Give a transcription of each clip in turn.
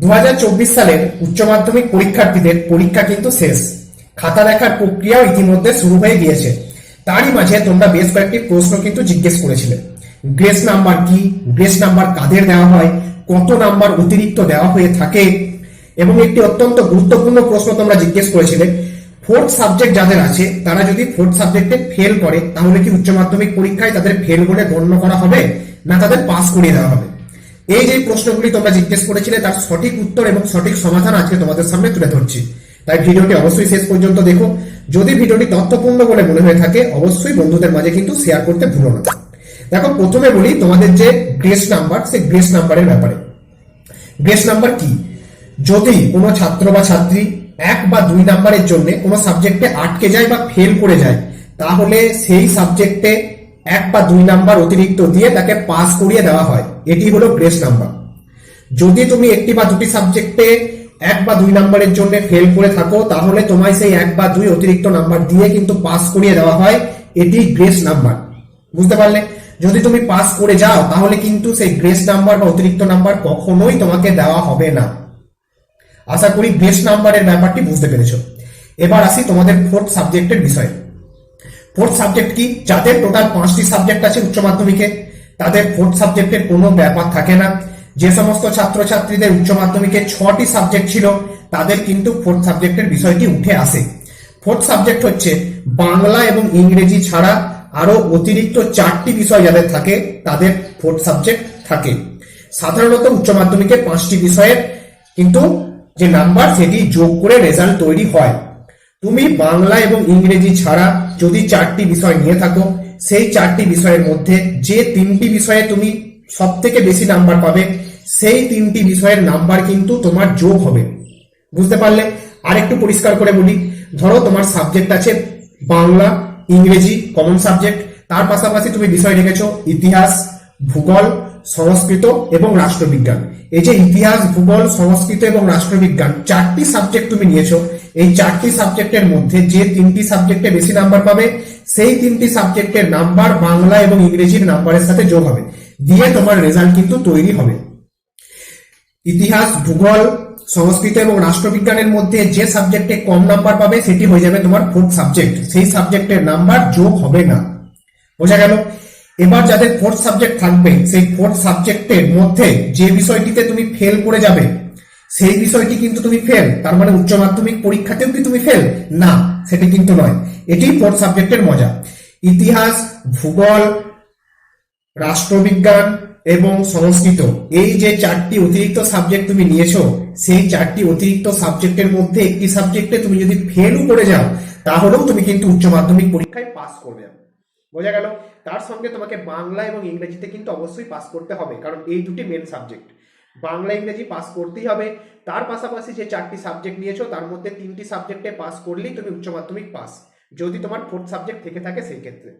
দু হাজার চব্বিশ সালের উচ্চ মাধ্যমিক পরীক্ষার্থীদের পরীক্ষা কিন্তু শেষ। খাতা দেখার প্রক্রিয়াও ইতিমধ্যে শুরু হয়ে গিয়েছে। তারই মাঝে তোমরা বেশ কয়েকটি প্রশ্ন কিন্তু জিজ্ঞেস করেছিলে। গ্রেস নাম্বার কি? গ্রেস নাম্বার কাদের দেওয়া হয়? কত নাম্বার অতিরিক্ত দেওয়া হয়ে থাকে? এবং একটি অত্যন্ত গুরুত্বপূর্ণ প্রশ্ন তোমরা জিজ্ঞেস করেছিলে ফোর্থ সাবজেক্ট যাদের আছে, তারা যদি ফোর্থ সাবজেক্টে ফেল করে, তাহলে কি উচ্চ মাধ্যমিক পরীক্ষায় তাদের ফেল বলে গণ্য করা হবে? না, তাদের পাস করিয়ে দেওয়া হবে। এই যে প্রশ্নগুলি তোমরা জিজ্ঞেস করেছিলে, তার সঠিক উত্তর এবং সঠিক সমাধান আজকে তোমাদের সামনে তুলে ধরছি। তাই ভিডিওটি অবশ্যই শেষ পর্যন্ত দেখো। যদি ভিডিওটি তথ্যপূর্ণ বলে মনে হয়ে থাকে, অবশ্যই বন্ধুদের মাঝে কিন্তু শেয়ার করতে ভুলো না। দেখো, প্রথমে বলি তোমাদের যে গ্রেস নাম্বার সেই গ্রেস নাম্বারের ব্যাপারে। গ্রেস নাম্বার কি? যদি কোনো ছাত্র বা ছাত্রী এক বা দুই নাম্বারের জন্য কোনো সাবজেক্টে আটকে যায় বা ফেল করে যায়, তাহলে সেই সাবজেক্টে এক বা দুই নাম্বার অতিরিক্ত দিয়ে তাকে পাস করিয়ে দেওয়া হয়। এটি হলো গ্রেস নাম্বার যদি তুমি একটি বা দুটি সাবজেক্টে এক বা দুই নাম্বারের জন্য ফেল করে থাকো, তাহলে তোমায় সেই এক বা দুই অতিরিক্ত নাম্বার দিয়ে কিন্তু পাস করিয়ে দেওয়া হয়। এটি গ্রেস নাম্বার বুঝতে পারলে? যদি তুমি পাস করে যাও, তাহলে কিন্তু সেই গ্রেস নাম্বার বা অতিরিক্ত নাম্বার কখনোই তোমাকে দেওয়া হবে না। আশা করি গ্রেস নাম্বারের ব্যাপারটি বুঝতে পেরেছ। এবার আসি তোমাদের ফোর্থ সাবজেক্টের বিষয়ে। ফোর্থ সাবজেক্ট কি? যাদের টোটাল পাঁচটি সাবজেক্ট আছে উচ্চ মাধ্যমিকে, তাদের ফোর্থ সাবজেক্টের কোনো ব্যাপার থাকে না। যে সমস্ত ছাত্রছাত্রীদের উচ্চ মাধ্যমিকে ছটি সাবজেক্ট ছিল, তাদের কিন্তু ফোর্থ সাবজেক্টের বিষয়টি উঠে আসে। ফোর্থ সাবজেক্ট হচ্ছে বাংলা এবং ইংরেজি ছাড়া আরও অতিরিক্ত চারটি বিষয় যাদের থাকে, তাদের ফোর্থ সাবজেক্ট থাকে। সাধারণত উচ্চ মাধ্যমিকে পাঁচটি বিষয়ের কিন্তু যে নাম্বার সেটি যোগ করে রেজাল্ট তৈরি হয়। তুমি বাংলা এবং ইংরেজি ছাড়া যদি চারটি বিষয় নিয়ে থাকো, সেই চারটি বিষয়ের মধ্যে যে তিনটি বিষয়ে তুমি সব থেকে বেশি নাম্বার পাবে, সেই তিনটি বিষয়ের নাম্বার কিন্তু তোমার যোগ হবে। বুঝতে পারলে? আরেকটু পরিষ্কার করে বলি। ধরো তোমার সাবজেক্ট আছে বাংলা, ইংরেজি কমন সাবজেক্ট তার পাশাপাশি তুমি বিষয় রেখেছো ইতিহাস, ভূগোল, সংস্কৃত এবং রাষ্ট্রবিজ্ঞান। এই যে ইতিহাস, ভূগোল, সংস্কৃত এবং রাষ্ট্রবিজ্ঞান, চারটি সাবজেক্ট তুমি নিয়েছো। এই চারটি সাবজেক্টের মধ্যে যে তিনটি সাবজেক্টে বেশি নাম্বার পাবে, সেই তিনটি সাবজেক্টের নাম্বার বাংলা এবং ইংরেজির নাম্বারের সাথে যোগ হবে। দিয়ে তোমার রেজাল্ট কিন্তু তৈরি হবে। ইতিহাস, ভূগোল, সংস্কৃত এবং রাষ্ট্রবিজ্ঞানের মধ্যে যে সাবজেক্টে কম নাম্বার পাবে, সেটি হয়ে যাবে তোমার ফোর্থ সাবজেক্ট সেই সাবজেক্টের নাম্বার যোগ হবে না। বোঝা গেল? এবার যাদের ফোর্থ সাবজেক্ট থাকবে, সেই ফোর্থ সাবজেক্টের মধ্যে যে বিষয়টিতে তুমি ফেল করে যাবে, সেই বিষয়টি কিন্তু তুমি ফেল তার মানে উচ্চ মাধ্যমিক পরীক্ষাতেও কি তুমি ফেল না, সেটি কিন্তু নয়। এটি ফোর্থ সাবজেক্টের মজা। ইতিহাস, ভূগোল, রাষ্ট্রবিজ্ঞান এবং সংস্কৃত, এই যে চারটি অতিরিক্ত সাবজেক্ট তুমি নিয়েছো, সেই চারটি অতিরিক্ত সাবজেক্টের মধ্যে একটি সাবজেক্টে তুমি যদি ফেলও করে যাও, তাহলেও তুমি কিন্তু উচ্চ মাধ্যমিক পরীক্ষায় পাস করবে। বোঝা গেল। তার সঙ্গে তোমাকে বাংলা এবং ইংরেজিতে কিন্তু অবশ্যই পাস করতে হবে, কারণ এই দুটি মেন সাবজেক্ট বাংলা, ইংরেজি পাস করতেই হবে। তার পাশাপাশি যে চারটি সাবজেক্ট নিয়েছো, তার মধ্যে তিনটি সাবজেক্টে পাস করলেই তুমি উচ্চ মাধ্যমিক পাস যদি তোমার ফোর্থ সাবজেক্ট থেকে থাকে সেই ক্ষেত্রে।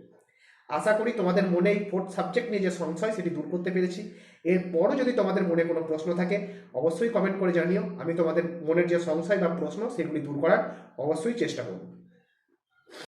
আশা করি তোমাদের মনে এই ফোর্থ সাবজেক্ট নিয়ে যে সংশয়, সেটি দূর করতে পেরেছি। এরপরও যদি তোমাদের মনে কোনো প্রশ্ন থাকে, অবশ্যই কমেন্ট করে জানিও। আমি তোমাদের মনের যে সংশয় বা প্রশ্ন, সেগুলি দূর করার অবশ্যই চেষ্টা করব।